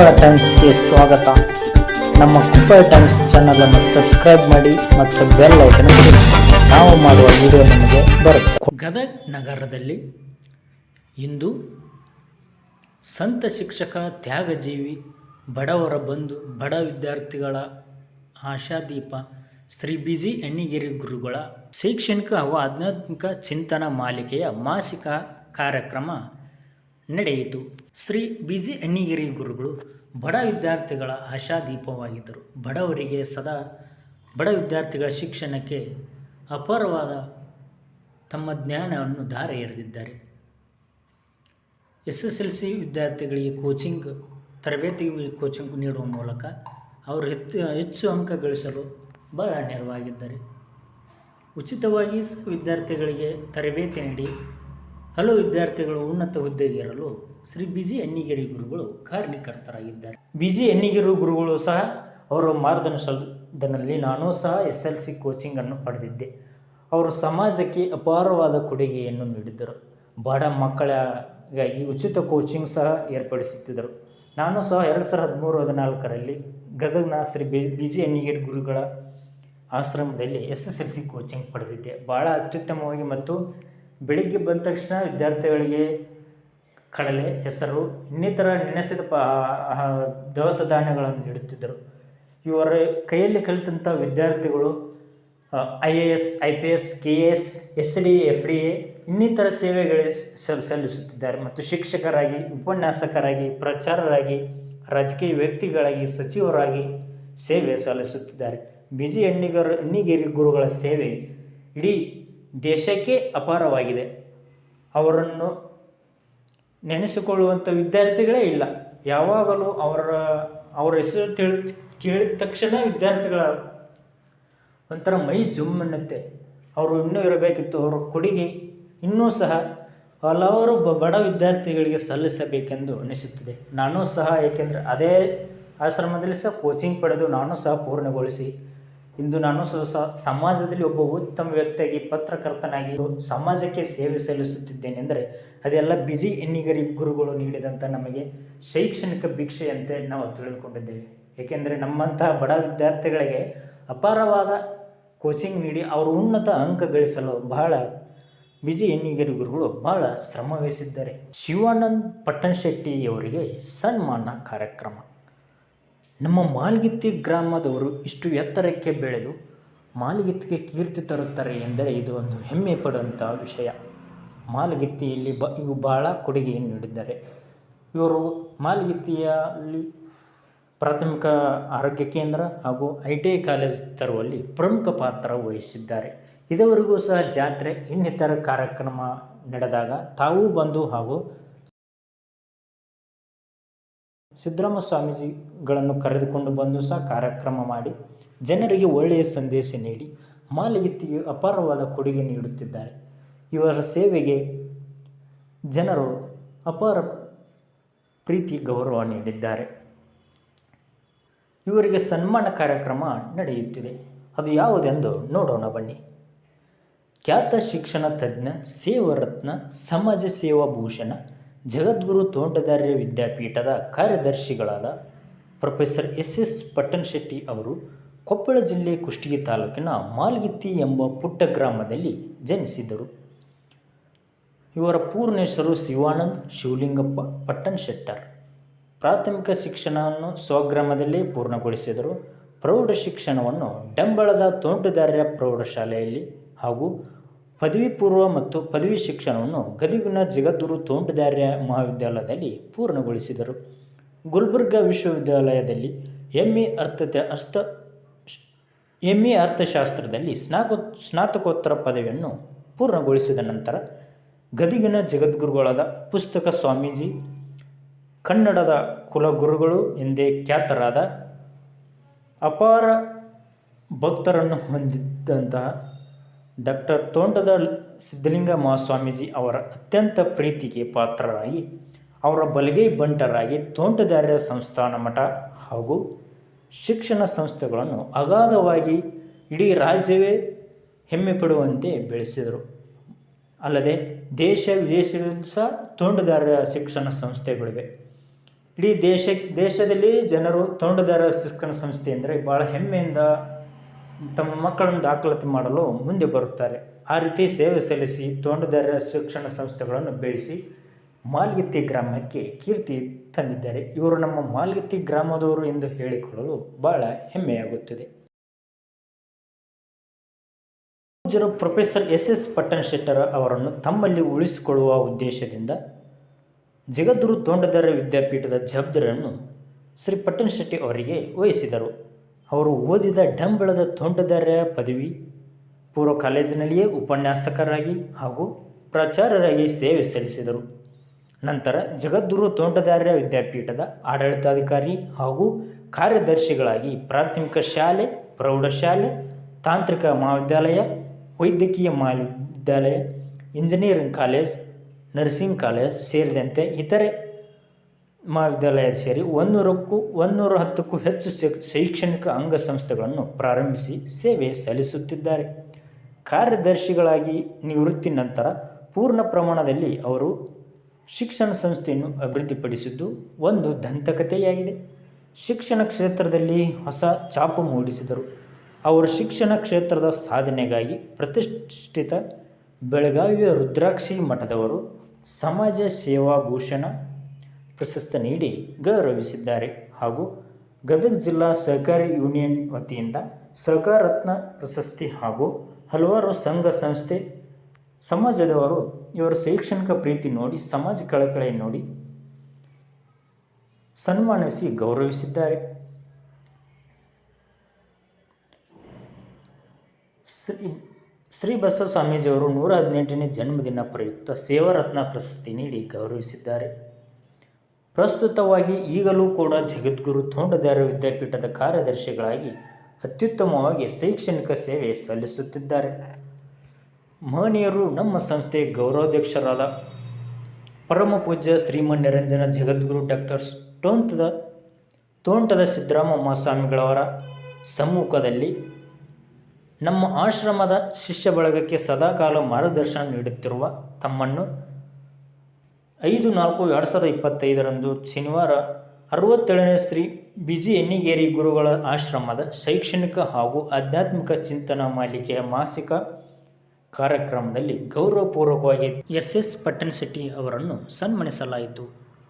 ಕುಪ್ಪಳ ಟೈಮ್ಸ್ಗೆ ಸ್ವಾಗತ. ನಮ್ಮ ಕುಪ್ಪಳ ಟೈಮ್ಸ್ ಚಾನಲನ್ನು ಸಬ್ಸ್ಕ್ರೈಬ್ ಮಾಡಿ ಮತ್ತು ಬೆಲ್ ಐಕನ್ ನಾವು ಮಾಡುವ ವಿಡಿಯೋ ನಿಮಗೆ ಬರುತ್ತೆ. ಗದಗ ನಗರದಲ್ಲಿ ಇಂದು ಸಂತ ಶಿಕ್ಷಕ ತ್ಯಾಗಜೀವಿ ಬಡವರ ಬಂಧು ಬಡ ವಿದ್ಯಾರ್ಥಿಗಳ ಆಶಾದೀಪ ಶ್ರೀ ಬಿ ಜಿ ಎಣ್ಣಿಗಿರಿ ಗುರುಗಳ ಶೈಕ್ಷಣಿಕ ಹಾಗೂ ಆಧ್ಯಾತ್ಮಿಕ ಚಿಂತನ ಮಾಲಿಕೆಯ ಮಾಸಿಕ ಕಾರ್ಯಕ್ರಮ ನಡೆಯಿತು. ಶ್ರೀ ಬಿ. ಜಿ. ಅಣ್ಣಿಗಿರಿ ಗುರುಗಳು ಬಡ ವಿದ್ಯಾರ್ಥಿಗಳ ಆಶಾದೀಪವಾಗಿದ್ದರು. ಬಡವರಿಗೆ ಸದಾ ಬಡ ವಿದ್ಯಾರ್ಥಿಗಳ ಶಿಕ್ಷಣಕ್ಕೆ ಅಪಾರವಾದ ತಮ್ಮ ಜ್ಞಾನವನ್ನು ಧಾರೆ ಎರೆದಿದ್ದಾರೆ. ಎಸ್ ಎಸ್ ಎಲ್ ಸಿ ವಿದ್ಯಾರ್ಥಿಗಳಿಗೆ ಕೋಚಿಂಗ್, ತರಬೇತಿ ಕೋಚಿಂಗ್ ನೀಡುವ ಮೂಲಕ ಅವರು ಹೆಚ್ಚು ಹೆಚ್ಚು ಅಂಕ ಗಳಿಸಲು ಬಹಳ ನೆರವಾಗಿದ್ದಾರೆ. ಉಚಿತವಾಗಿ ವಿದ್ಯಾರ್ಥಿಗಳಿಗೆ ತರಬೇತಿ ನೀಡಿ ಹಲವು ವಿದ್ಯಾರ್ಥಿಗಳು ಉನ್ನತ ಹುದ್ದೆಗೆ ಏರಲು ಶ್ರೀ ಬಿಜಿ ಎಣ್ಣಿಗಿರಿ ಗುರುಗಳು ಕಾರ್ಯಕರ್ತರಾಗಿದ್ದಾರೆ ಬಿಜಿ ಎಣ್ಣಿಗಿರಿ ಗುರುಗಳು ಸಹ ಅವರ ಮಾರ್ಗದರ್ಶನದಲ್ಲಿ ನಾನು ಸಹ ಎಸ್ ಎಲ್ ಸಿ ಕೋಚಿಂಗನ್ನು ಪಡೆದಿದ್ದೆ. ಅವರು ಸಮಾಜಕ್ಕೆ ಅಪಾರವಾದ ಕೊಡುಗೆಯನ್ನು ನೀಡಿದ್ದರು. ಬಡ ಮಕ್ಕಳಿಗಾಗಿ ಉಚಿತ ಕೋಚಿಂಗ್ ಸಹ ಏರ್ಪಡಿಸುತ್ತಿದ್ದರು. ನಾನು ಸಹ ಎರಡು ಸಾವಿರದ ಹದಿಮೂರು ಹದಿನಾಲ್ಕರಲ್ಲಿ ಗದಗ್ನ Shri B B G Ennigiri ಗುರುಗಳ ಆಶ್ರಮದಲ್ಲಿ S S L C coaching ಪಡೆದಿದ್ದೆ. ಭಾಳ ಅತ್ಯುತ್ತಮವಾಗಿ ಮತ್ತು ಬೆಳಿಗ್ಗೆ ಬಂದ ತಕ್ಷಣ ವಿದ್ಯಾರ್ಥಿಗಳಿಗೆ ಕಡಲೆ, ಹೆಸರು, ಇನ್ನಿತರ ನೆನೆಸಿದ ಪ ದವಸ ಧಾನ್ಯಗಳನ್ನು ನೀಡುತ್ತಿದ್ದರು. ಇವರ ಕೈಯಲ್ಲಿ ಕಲಿತಂಥ ವಿದ್ಯಾರ್ಥಿಗಳು I A S, I P S, K S S D F D A ಇನ್ನಿತರ ಸೇವೆಗಳಿಗೆ ಸಲ್ ಸಲ್ಲಿಸುತ್ತಿದ್ದಾರೆ ಮತ್ತು ಶಿಕ್ಷಕರಾಗಿ, ಉಪನ್ಯಾಸಕರಾಗಿ, ಪ್ರಚಾರರಾಗಿ, ರಾಜಕೀಯ ವ್ಯಕ್ತಿಗಳಾಗಿ, ಸಚಿವರಾಗಿ ಸೇವೆ ಸಲ್ಲಿಸುತ್ತಿದ್ದಾರೆ. ಬಿಜಿ ಎಣ್ಣಿಗರ ಎಣ್ಣಿಗೇರಿ ಗುರುಗಳ ಸೇವೆ ಇಡೀ ದೇಶಕ್ಕೆ ಅಪಾರವಾಗಿದೆ. ಅವರನ್ನು ನೆನೆಸಿಕೊಳ್ಳುವಂಥ ವಿದ್ಯಾರ್ಥಿಗಳೇ ಇಲ್ಲ. ಯಾವಾಗಲೂ ಅವರ ಅವರ ಹೆಸರು ತಿಳಿ, ಕೇಳಿದ ತಕ್ಷಣ ವಿದ್ಯಾರ್ಥಿಗಳ ಒಂಥರ ಮೈ ಜುಮ್ ಅನ್ನತ್ತೆ ಅವರು ಇನ್ನೂ ಇರಬೇಕಿತ್ತು, ಅವರ ಕೊಡುಗೆ ಇನ್ನೂ ಸಹ ಹಲವಾರು ಬಡ ವಿದ್ಯಾರ್ಥಿಗಳಿಗೆ ಸಲ್ಲಿಸಬೇಕೆಂದು ಅನಿಸುತ್ತದೆ. ನಾನು ಸಹ ಏಕೆಂದರೆ ಅದೇ ಆಶ್ರಮದಲ್ಲಿ ಸಹ ಕೋಚಿಂಗ್ ಪಡೆದು ನಾನು ಸಹ ಪೂರ್ಣಗೊಳಿಸಿ ಇಂದು ನಾನು ಸಮಾಜದಲ್ಲಿ ಒಬ್ಬ ಉತ್ತಮ ವ್ಯಕ್ತಿಯಾಗಿ ಪತ್ರಕರ್ತನಾಗಿ ಸಮಾಜಕ್ಕೆ ಸೇವೆ ಸಲ್ಲಿಸುತ್ತಿದ್ದೇನೆಂದರೆ ಅದೆಲ್ಲ ಬಿಜಿ ಎಣ್ಣಿಗರಿ ಗುರುಗಳು ನೀಡಿದಂಥ ನಮಗೆ ಶೈಕ್ಷಣಿಕ ಭಿಕ್ಷೆಯಂತೆ ನಾವು ತಿಳಿದುಕೊಂಡಿದ್ದೇವೆ. ಏಕೆಂದರೆ ನಮ್ಮಂತಹ ಬಡ ವಿದ್ಯಾರ್ಥಿಗಳಿಗೆ ಅಪಾರವಾದ ಕೋಚಿಂಗ್ ನೀಡಿ ಅವರು ಉನ್ನತ ಅಂಕ ಗಳಿಸಲು ಬಹಳ ಬಿಜಿ ಎಣ್ಣಿಗರಿ ಗುರುಗಳು ಬಹಳ ಶ್ರಮವಹಿಸಿದ್ದಾರೆ ಶಿವಾನಂದ್ ಪಟ್ಟಣಶೆಟ್ಟಿಯವರಿಗೆ ಸನ್ಮಾನ ಕಾರ್ಯಕ್ರಮ. ನಮ್ಮ ಮಾಲ್ಗಿತ್ತಿ ಗ್ರಾಮದವರು ಇಷ್ಟು ಎತ್ತರಕ್ಕೆ ಬೆಳೆದು ಮಾಲ್ಗಿತ್ತಿಗೆ ಕೀರ್ತಿ ತರುತ್ತಾರೆ ಎಂದರೆ ಇದು ಒಂದು ಹೆಮ್ಮೆ ಪಡುವಂಥ ವಿಷಯ. ಮಾಲ್ಗಿತ್ತಿಯಲ್ಲಿ ಬ, ಇವು ಭಾಳ ಕೊಡುಗೆಯನ್ನು ನೀಡಿದ್ದಾರೆ. ಇವರು ಮಾಲ್ಗಿತ್ತಿಯಲ್ಲಿ ಪ್ರಾಥಮಿಕ ಆರೋಗ್ಯ ಕೇಂದ್ರ ಹಾಗೂ ಐ ಟಿ ಐ ಕಾಲೇಜ್ ತರುವಲ್ಲಿ ಪ್ರಮುಖ ಪಾತ್ರ ವಹಿಸಿದ್ದಾರೆ. ಇದುವರೆಗೂ ಸಹ ಜಾತ್ರೆ ಇನ್ನಿತರ ಕಾರ್ಯಕ್ರಮ ನಡೆದಾಗ ತಾವೂ ಬಂದು ಹಾಗೂ ಸಿದ್ದರಾಮ ಸ್ವಾಮೀಜಿಗಳನ್ನು ಕರೆದುಕೊಂಡು ಬಂದು ಸಹ ಕಾರ್ಯಕ್ರಮ ಮಾಡಿ ಜನರಿಗೆ ಒಳ್ಳೆಯ ಸಂದೇಶ ನೀಡಿ ಮಾಲಿಗಿತ್ತಿಗೆ ಅಪಾರವಾದ ಕೊಡುಗೆ ನೀಡುತ್ತಿದ್ದಾರೆ. ಇವರ ಸೇವೆಗೆ ಜನರು ಅಪಾರ ಪ್ರೀತಿ ಗೌರವ ನೀಡಿದ್ದಾರೆ. ಇವರಿಗೆ ಸನ್ಮಾನ ಕಾರ್ಯಕ್ರಮ ನಡೆಯುತ್ತಿದೆ. ಅದು ಯಾವುದೆಂದು ನೋಡೋಣ ಬನ್ನಿ. ಖ್ಯಾತ ಶಿಕ್ಷಣ ತಜ್ಞ ಸೇವರತ್ನ ಸಮಾಜ ಸೇವಾ ಭೂಷಣ ಜಗದ್ಗುರು ತೋಂಟದಾರ್ಯ ವಿದ್ಯಾಪೀಠದ ಕಾರ್ಯದರ್ಶಿಗಳಾದ ಪ್ರೊಫೆಸರ್ ಎಸ್ ಎಸ್ ಪಟ್ಟಣಶೆಟ್ಟಿ ಅವರು ಕೊಪ್ಪಳ ಜಿಲ್ಲೆ ಕುಷ್ಟಗಿ ತಾಲೂಕಿನ ಮಾಲ್ಗಿತ್ತಿ ಎಂಬ ಪುಟ್ಟ ಗ್ರಾಮದಲ್ಲಿ ಜನಿಸಿದರು. ಇವರ ಪೂರ್ಣ ಹೆಸರು ಶಿವಾನಂದ್ ಶಿವಲಿಂಗಪ್ಪ ಪಟ್ಟಣಶೆಟ್ಟರ್ ಪ್ರಾಥಮಿಕ ಶಿಕ್ಷಣವನ್ನು ಸ್ವಗ್ರಾಮದಲ್ಲೇ ಪೂರ್ಣಗೊಳಿಸಿದರು. ಪ್ರೌಢ ಶಿಕ್ಷಣವನ್ನು ಡಂಬಳದ ತೋಂಟದಾರ್ಯ ಪ್ರೌಢಶಾಲೆಯಲ್ಲಿ ಹಾಗೂ ಪದವಿ ಪೂರ್ವ ಮತ್ತು ಪದವಿ ಶಿಕ್ಷಣವನ್ನು ಗದಗಿನ ಜಗದ್ಗುರು ತೋಂಟದಾರ್ಯ ಮಹಾವಿದ್ಯಾಲಯದಲ್ಲಿ ಪೂರ್ಣಗೊಳಿಸಿದರು. ಗುಲ್ಬರ್ಗಾ ವಿಶ್ವವಿದ್ಯಾಲಯದಲ್ಲಿ ಎ ಅರ್ಥತೆ ಅಸ್ತ ಎಂ ಎ ಅರ್ಥಶಾಸ್ತ್ರದಲ್ಲಿ ಸ್ನಾಕೋ ಸ್ನಾತಕೋತ್ತರ ಪದವಿಯನ್ನು ಪೂರ್ಣಗೊಳಿಸಿದ ನಂತರ ಗದಿಗಿನ ಜಗದ್ಗುರುಗಳಾದ ಪುಸ್ತಕ ಸ್ವಾಮೀಜಿ, ಕನ್ನಡದ ಕುಲಗುರುಗಳು ಎಂದೇ ಖ್ಯಾತರಾದ ಅಪಾರ ಭಕ್ತರನ್ನು ಹೊಂದಿದ್ದಂತಹ ಡಾಕ್ಟರ್ ತೋಂಟದ ಸಿದ್ಧಲಿಂಗ ಮಹಾಸ್ವಾಮೀಜಿ ಅವರ ಅತ್ಯಂತ ಪ್ರೀತಿಗೆ ಪಾತ್ರರಾಗಿ, ಅವರ ಬಲಗೈ ಬಂಟರಾಗಿ ತೋಂಟದಾರ್ಯ ಸಂಸ್ಥಾನ ಮಠ ಹಾಗೂ ಶಿಕ್ಷಣ ಸಂಸ್ಥೆಗಳನ್ನು ಅಗಾಧವಾಗಿ ಇಡೀ ರಾಜ್ಯವೇ ಹೆಮ್ಮೆ ಪಡುವಂತೆ ಬೆಳೆಸಿದರು. ಅಲ್ಲದೆ ದೇಶ ವಿದೇಶದಲ್ಲಿ ಸಹ ತೋಂಟದಾರ್ಯ ಶಿಕ್ಷಣ ಸಂಸ್ಥೆಗಳಿವೆ. ಇಡೀ ದೇಶ ದೇಶದಲ್ಲಿ ಜನರು ತೋಂಟದಾರ ಶಿಕ್ಷಣ ಸಂಸ್ಥೆ ಅಂದರೆ ಭಾಳ ಹೆಮ್ಮೆಯಿಂದ ತಮ್ಮ ಮಕ್ಕಳನ್ನು ದಾಖಲಾತಿ ಮಾಡಲು ಮುಂದೆ ಬರುತ್ತಾರೆ. ಆ ರೀತಿ ಸೇವೆ ಸಲ್ಲಿಸಿ ತೋಂಡದಾರ್ಯ ಶಿಕ್ಷಣ ಸಂಸ್ಥೆಗಳನ್ನು ಬೆಳೆಸಿ ಮಾಲ್ಗಿತ್ತಿ ಗ್ರಾಮಕ್ಕೆ ಕೀರ್ತಿ ತಂದಿದ್ದಾರೆ. ಇವರು ನಮ್ಮ ಮಾಲ್ಗಿತ್ತಿ ಗ್ರಾಮದವರು ಎಂದು ಹೇಳಿಕೊಳ್ಳಲು ಬಹಳ ಹೆಮ್ಮೆಯಾಗುತ್ತದೆ. ಪೂಜ್ಯರು ಪ್ರೊಫೆಸರ್ ಎಸ್ ಎಸ್ ಪಟ್ಟಣ ಶೆಟ್ಟರ್ ಅವರನ್ನು ತಮ್ಮಲ್ಲಿ ಉಳಿಸಿಕೊಳ್ಳುವ ಉದ್ದೇಶದಿಂದ ಜಗದ್ಗುರು ತೋಂಡದಾರ್ಯ ವಿದ್ಯಾಪೀಠದ ಜವಾಬ್ದಾರಿಯನ್ನು ಶ್ರೀ ಪಟ್ಟಣ ಶೆಟ್ಟಿ ಅವರಿಗೆ ವಹಿಸಿದರು. ಅವರು ಓದಿದ ಡಂಬಳದ ತೋಂಟದಾರ್ಯ ಪದವಿ, ಪೂರ್ವ ಕಾಲೇಜಿನಲ್ಲಿಯೇ ಉಪನ್ಯಾಸಕರಾಗಿ ಹಾಗೂ ಪ್ರಚಾರರಾಗಿ ಸೇವೆ ಸಲ್ಲಿಸಿದರು. ನಂತರ ಜಗದ್ಗುರು ತೋಂಟದಾರ್ಯ ವಿದ್ಯಾಪೀಠದ ಆಡಳಿತಾಧಿಕಾರಿ ಹಾಗೂ ಕಾರ್ಯದರ್ಶಿಗಳಾಗಿ ಪ್ರಾಥಮಿಕ ಶಾಲೆ, ಪ್ರೌಢಶಾಲೆ, ತಾಂತ್ರಿಕ ಮಹಾವಿದ್ಯಾಲಯ, ವೈದ್ಯಕೀಯ ಮಹಾವಿದ್ಯಾಲಯ, ಇಂಜಿನಿಯರಿಂಗ್ ಕಾಲೇಜ್, ನರ್ಸಿಂಗ್ ಕಾಲೇಜ್ ಸೇರಿದಂತೆ ಇತರೆ ಮಹಾವಿದ್ಯಾಲಯ ಸೇರಿ ಒಂದೂರಕ್ಕೂ ಒಂದೂರ ಹತ್ತಕ್ಕೂ ಹೆಚ್ಚು ಶೈಕ್ಷಣಿಕ ಶೈಕ್ಷಣಿಕ ಅಂಗಸಂಸ್ಥೆಗಳನ್ನು ಪ್ರಾರಂಭಿಸಿ ಸೇವೆ ಸಲ್ಲಿಸುತ್ತಿದ್ದಾರೆ. ಕಾರ್ಯದರ್ಶಿಗಳಾಗಿ ನಿವೃತ್ತಿ ನಂತರ ಪೂರ್ಣ ಪ್ರಮಾಣದಲ್ಲಿ ಅವರು ಶಿಕ್ಷಣ ಸಂಸ್ಥೆಯನ್ನು ಅಭಿವೃದ್ಧಿಪಡಿಸಿದ್ದು ಒಂದು ದಂತಕಥೆಯಾಗಿದೆ. ಶಿಕ್ಷಣ ಕ್ಷೇತ್ರದಲ್ಲಿ ಹೊಸ ಛಾಪು ಮೂಡಿಸಿದರು. ಅವರು ಶಿಕ್ಷಣ ಕ್ಷೇತ್ರದ ಸಾಧನೆಗಾಗಿ ಪ್ರತಿಷ್ಠಿತ ಬೆಳಗಾವಿಯ ರುದ್ರಾಕ್ಷಿ ಮಠದವರು ಸಮಾಜ ಸೇವಾ ಭೂಷಣ ಪ್ರಶಸ್ತಿ ನೀಡಿ ಗೌರವಿಸಿದ್ದಾರೆ. ಹಾಗೂ ಗದಗ ಜಿಲ್ಲಾ ಸಹಕಾರಿ ಯೂನಿಯನ್ ವತಿಯಿಂದ ಸಹಕಾರ ರತ್ನ ಪ್ರಶಸ್ತಿ ಹಾಗೂ ಹಲವಾರು ಸಂಘ ಸಂಸ್ಥೆ ಸಮಾಜದವರು ಇವರ ಶೈಕ್ಷಣಿಕ ಪ್ರೀತಿ ನೋಡಿ, ಸಮಾಜ ಕಳಕಳಿ ನೋಡಿ ಸನ್ಮಾನಿಸಿ ಗೌರವಿಸಿದ್ದಾರೆ. ಶ್ರೀ ಶ್ರೀ ಬಸವ ಸ್ವಾಮೀಜಿಯವರು ನೂರ ಹದಿನೆಂಟನೇ ಜನ್ಮದಿನ ಪ್ರಯುಕ್ತ ಸೇವಾರತ್ನ ಪ್ರಶಸ್ತಿ ನೀಡಿ ಗೌರವಿಸಿದ್ದಾರೆ. ಪ್ರಸ್ತುತವಾಗಿ ಈಗಲೂ ಕೂಡ ಜಗದ್ಗುರು ತೋಂಡದಾರ ವಿದ್ಯಾಪೀಠದ ಕಾರ್ಯದರ್ಶಿಗಳಾಗಿ ಅತ್ಯುತ್ತಮವಾಗಿ ಶೈಕ್ಷಣಿಕ ಸೇವೆ ಸಲ್ಲಿಸುತ್ತಿದ್ದಾರೆ. ಮಹನೀಯರು ನಮ್ಮ ಸಂಸ್ಥೆಯ ಗೌರವಾಧ್ಯಕ್ಷರಾದ ಪರಮ ಪೂಜ್ಯ ಶ್ರೀಮನ್ ನಿರಂಜನ ಜಗದ್ಗುರು ಡಾಕ್ಟರ್ ಟೋಂಟದ ತೋಂಟದ ಸಿದ್ದರಾಮ ಮಹಾಸ್ವಾಮಿಗಳವರ ಸಮ್ಮುಖದಲ್ಲಿ ನಮ್ಮ ಆಶ್ರಮದ ಶಿಷ್ಯ ಬಳಗಕ್ಕೆ ಸದಾಕಾಲ ಮಾರ್ಗದರ್ಶನ ನೀಡುತ್ತಿರುವ ತಮ್ಮನ್ನು ಐದು ನಾಲ್ಕು ಎರಡು ಸಾವಿರದ ಇಪ್ಪತ್ತೈದರಂದು ಶನಿವಾರ ಅರವತ್ತೇಳನೇ ಶ್ರೀ ಬಿಜಿ ಎಣ್ಣಿಗೇರಿ ಗುರುಗಳ ಆಶ್ರಮದ ಶೈಕ್ಷಣಿಕ ಹಾಗೂ ಆಧ್ಯಾತ್ಮಿಕ ಚಿಂತನಾ ಮಾಲಿಕೆಯ ಮಾಸಿಕ ಕಾರ್ಯಕ್ರಮದಲ್ಲಿ ಗೌರವಪೂರ್ವಕವಾಗಿ ಎಸ್ ಎಸ್ ಪಟ್ಟಣಶೆಟ್ಟಿ ಅವರನ್ನು ಸನ್ಮಾನಿಸಲಾಯಿತು.